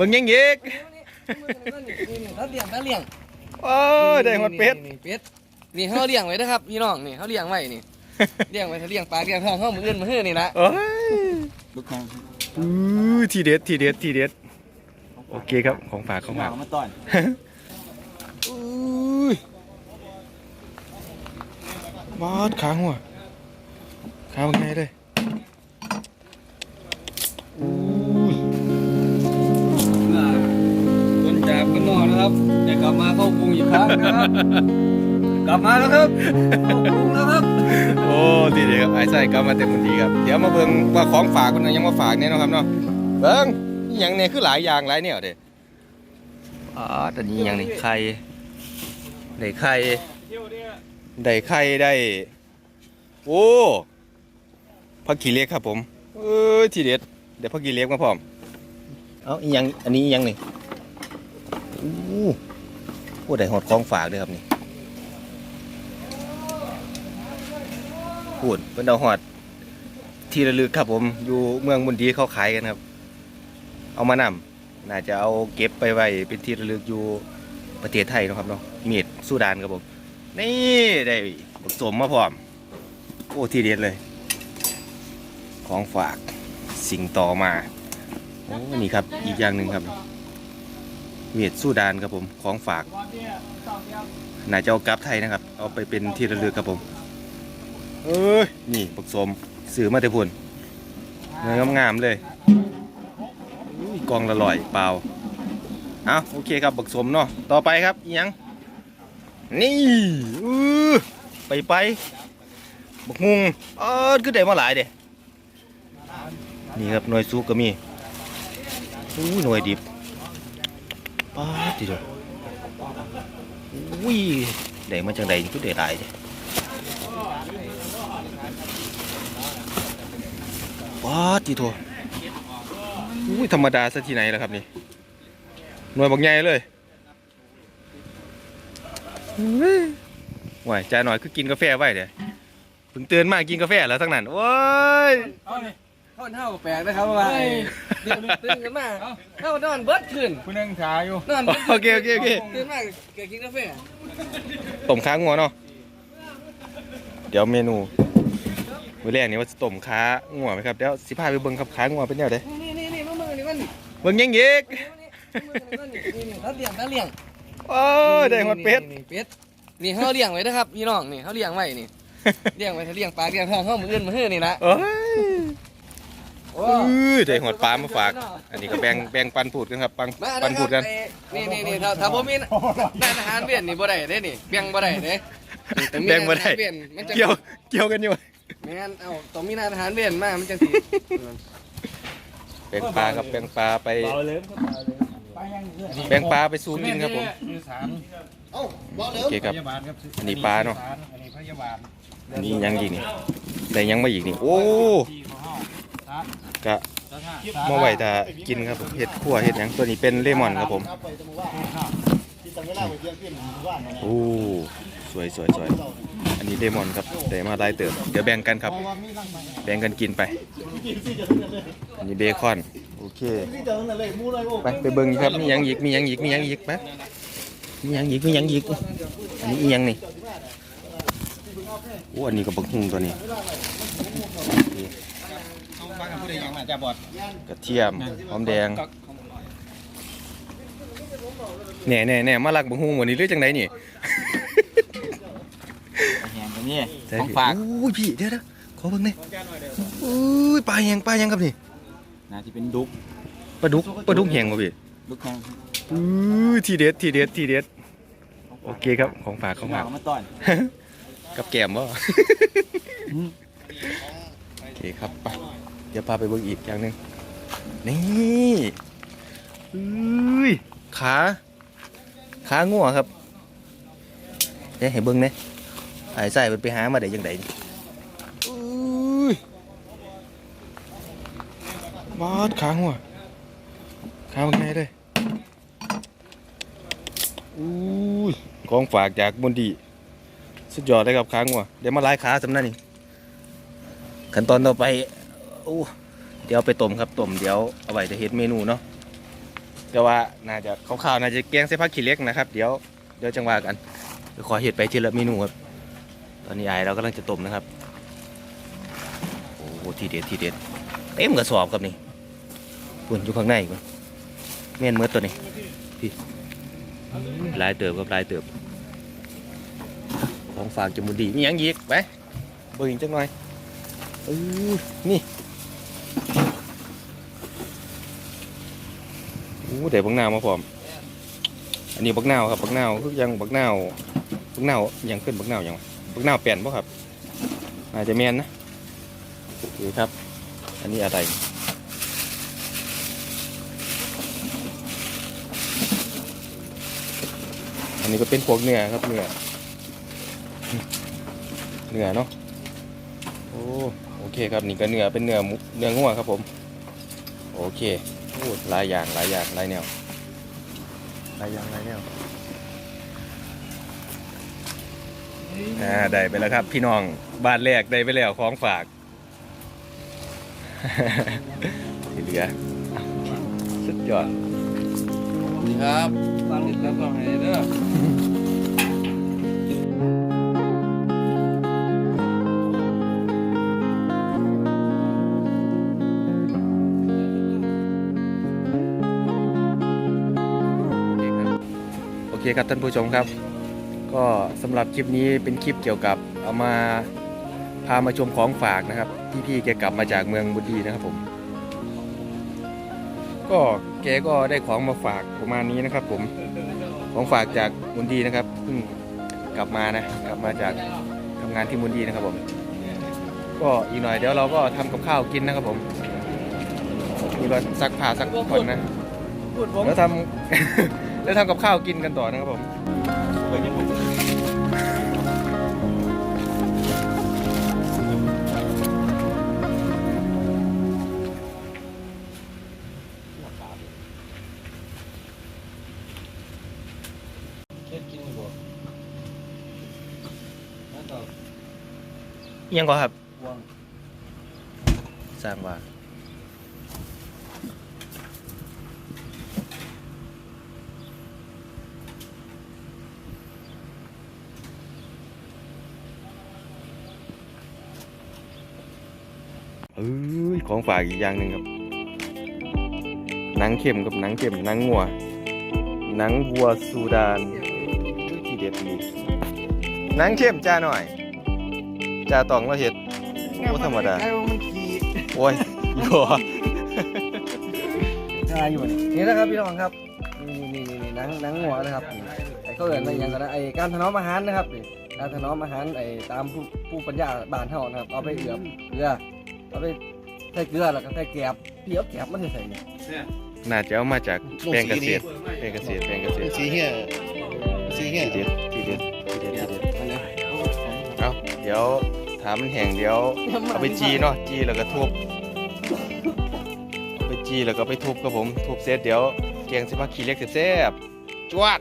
บิ่งยังอีกเขาเลี้ยงเขาเลี้ยงโอ้ยได้หมดเป็ด นี่เป็ดนี่เขาเลี้ยงไว้นะครับพี่น้องนี่เขาเลี้ยงไว้นี่เลี้ยงไว้ถ้าเลี้ยงปลาเลี้ยงทองเขาเหมืออื่นมืออื่นนี่นะโอ้ยลูกข่งอู้ทีเด็ดทีเด็ดทีเด็ดโอเคครับของฝากของฝากมาต้อนอุ้ยบอสขาหัวขาเป็นไงเลย ครับจะกลับมาเข้ากรุงอีกครั้งนะครับ กลับมาแล้วครับเข้ากรุงแล้วครับโอ้ดีเลยครับไอ้ใส่กลับมาเต็มมันดีครับเดี๋ยวมาเบิ่งว่าของฝากคนนั้นยังมาฝากเนี่ยเนาะครับเนาะเบิ่งอหย่างเนี่ยคือหลายอย่างหลายเนี่ยเด้อ๋อแต่นี้อหย่างนี้ไข่ได้ไข่ได้ไข่ได้ โอ้ผักขี้เหล็กครับผม เอ้ยทีเด็ดเดี๋ยวผักขี้เหล็กมาพร้อม เอาอีหยังอันนี้อีหยังนี่ อู้โอ้ได้หอดของฝากด้วยครับนี่พูดเป็นเอาหอด ที่ระลึกครับผม อยู่เมืองบุญดีเขาขายกันครับ เอามานำน่าจะเอาเก็บไปไว้เป็นที่ระลึกอยู่ประเทศไทยนะครับเนาะเมีดสุดานครับผม นี่ได้บักสมมาพร้อม โอ้ที่เด็ดเลย ของฝากสิ่งต่อมา โอ้นี่ครับอีกอย่างหนึ่งครับ เวียดสู้ดานครับผมของฝากน่าจะเอากลับไทยนะครับ เอาไปเป็นที่ระลึกครับผม เอ้ยนี่ผสมสื่อมาแต่พุ่นเนื้องามๆเลยกองละลอยเปล่าเอาโอเคครับบักสมเนาะต่อไปครับยังนี่อไปไปบักมุงเออคือได้มาหลายเด้นี่ครับหน่วยซุกก็มีอู้หน่วยดิบ ป้าดทีเดียวอุ้ยได้มาจากใดก็ได้หลายเด้ป้าดทีโถอุ้ยธรรมดาซะที่ไหนล่ะครับนี่หน่วยบักใหญ่เลยอุ้ายจ่าหน่อยคือกินกาแฟไว้เดี๋ยวเพิ่งตื่นมากินกาแฟแล้วทั้งนั้นโอ้ยท่อนเท่าแปลกนะครับว่า ดี๋ยวตื่นกันมาเท่านอนเบิดขึ้นผู้นั่งชาอยู่นอนโอเคโอเคโอเค ตื่นมาเกิดกินกาแฟต้มขางัวเนาะ เดี๋ยวเมนูมื้อแรกนี่ว่าจะต้มขางัวไหมครับ เดี๋ยวสิพาไปเบิ่งครับขางัวเป็นแนวใดนี่นี่นี่มามือนี่มันเบิ่งยังอีกนี่นี่เขาเลี้ยงเขาเลี้ยงโอ้ยได้หมดเป็ดนี่เป็ดนี่เขาเลี้ยงไว้นะครับพี่น้องนี่เขาเลี้ยงไว้นี่เลี้ยงไว้ถ้าเลี้ยงปลาเลี้ยงทองเขามืออื่นมืออื่นนี่นะโอ้ยโอ้อื้อได้หมดปลามาฝาก อันนี้ก็แบ่งแบ่งปันพูดกันครับปันมาปันพูดกันนี่นี่นี่ถ้าถ้าผมมีนายทหารเวียนนี่บ่ได้เด้นี่เบี่ยงบ่ได้เด้นี่ต้องมีแบ่งบ่ได้นายทหารเวียนมันจะเกี่ยวเกี่ยวกันอยู่แม่นเอ้าต้องมีนายทหารเวียนมามันจะสิแบ่งปลาครับแบ่งปลาไปเบาเลยไปยังแบ่งปลาไปสู้กินครับผมคือสารโอเคครับพยาบาลครับอันนี้ปลาเนาะอันนี้พยาบาลอันนี้ยังอีกนี่ได้ยังมาอีกนี่โอ้ที่ของห้อง กะมาไหวแต่กินครับผมเห็ดขั่วเห็ดหยังตัวนี้เป็นเลมอนครับผมโอ้สวยสวยสวยอันนี้เลมอนครับแต่มาได้เติมเดี๋ยวแบ่งกันครับ แบ่งกันกินไป อันนี้เบคอนโอเคไปไปเบิ่งอีกครับมีหยังอีกมีหยังอีกมีหยังอีกไปมีหยังอีกมีหยังอีกอันนี้อีหยังนี่โอ้อันนี้ก็บักฮุงตัวนี้ บ้านผู้ใดยังอาจจะบอดกระเทียมหอมแดงแหน่แหน่แหน่มาลักบังฮูวันนี้เรื่องจังไดนี่แหงกันนี่ใช่ของพี่ฝากอุ้ยพี่เดี๋ยวนะขอเบิ่งหน่อยอุ้ยปลาแหงปลาแหงครับนี่น่าจะเป็นดุกปลาดุกปลาดุกแหงวะพี่ลูกแข่งอุ้ยทีเด็ดทีเด็ดทีเด็ดโอเคครับของฝากของฝากมาต้อนกับแกมบ่โอเคครับไป เดี๋ยวพาไปเบิ่งอีกอย่างหนึงนี่อุ้ยขาขางัวครับเดี๋ยวให้เบิ่งเนี่ยไอ้ใส่มันไปหามาได้ยังไงอุ้ยบาดขางัวขาเป็นไงเลยอุ้ยของฝากจากบนดีสุดยอดเลยครับค้างว่ะเดี๋ยวมาไล่ขาสำนักนี่ขั้นตอนต่อไป อู้เดี๋ยวไปต้มครับต้มเดี๋ยวเอาไว้จะเฮ็ดเมนูเนาะแต่ว่าน่าจะขาวๆน่าจะแกงใส่ผักขี้เล็กนะครับ เดี๋ยวเดี๋ยวจังว่ากันขอเห็ดไปทีละเมนูครับตอนนี้ไอายเรากำลังจะต้มนะครับโอ้โหทีเด็ดทีเด็ดเต็มกระสอบครับนี่ปุ่นอยู่ข้างในก่อนเม่นเมื่อตัวนี้พี่ลายเติบกับลายเติบของฝากจมูกดีมียังอีกไปเบิ่งจังหน่อยเออนี่ อ้เดี๋ยวบักนาวมาพร้อม อันนี้บักนาวครับบักนาวคือยังบักนาวบักนาวยังขึ้นบักนาวยังบักนาวเปลี่ยนป่ะครับ อาจจะแมนนะโอเคครับ อันนี้อะไรอันนี้ก็เป็นพวกเนื้อครับเนื้อเนื้อเนาะโอ้โอเคครับนี่ก็เนื้อเป็นเนื้อเนื้องัวครับผม โอเค โอ้หลายอย่างหลายอย่างหลายแนวหลายอย่างหลายแนวอ่าได้ไปแล้วครับ พี่น้องบ้านแรกได้ไปแล้วของฝากที่เหลือสุดยอดนี่ครับฟังติดแล้วก็ให้เด้อ คครับโอเคครับท่านผู้ชมครับ ก็สำหรับคลิปนี้เป็นคลิปเกี่ยวกับเอามาพามาชมของฝากนะครับที่พี่แกกลับมาจากเมืองบุรีนะครับผม ก็แกก็ได้ของมาฝากประมาณนี้นะครับ ผมของฝากจากมุนดีนะครับเพิ่งกลับมานะกลับมาจากทำงานที่มุนดีนะครับผม ก็อีกหน่อยเดี๋ยวเราก็ทำกับข้าวกินนะครับผมนี่ก็ซักผ้าซักผ่อนนะพูดผมแล้วทำ แล้วทำกับข้าวกินกันต่อนะครับผมเฮ็ดกินบ่แล้วก็อิหยังก่อนครับวางสร้างว่าเอ้ย ของฝากอีกอย่างหนึ่งครับหนังเข็มกับหนังเข็มหนังงัวหนังวัวซูดานที่เด็ดดีหนังเข็มจ้าหน่อยจ้าตองเราเห็ดโอ้ธรรมดาโอ้ยโย่อะไรอยู่นี่นี่นะครับพี่น้องครับนี่นี่นี่หนังหนังหัวนะครับไอ้เขาเอิ้นว่าหยังก็ได้ไอ้การถนอมอาหารนะครับการถนอมอาหารไอ้ตามผู้ผู้ปัญญาบานเฮานะครับเอาไปเอือบเกลือเอาไป ใส่เกลือแล้วก็ใส่แกบพี่เอาแกบมันใส่นี่น่าจะเอามาจากแปลงเกษตรแปลงเกษตรแปลงเกษตรสีเหี้ยสีเหี้ยทีเด็ดทีเด็ดทีเด็ดทีเด็ดอันนี้เอาเดี๋ยวถามมันแห้งเดี๋ยวเอาไปจีเนาะจีแล้วก็ทุบเอาไปจีแล้วก็ไปทุบครับผมทุบเสร็จเดี๋ยวแกงสิมาขี้เล็กแซ่บๆจวด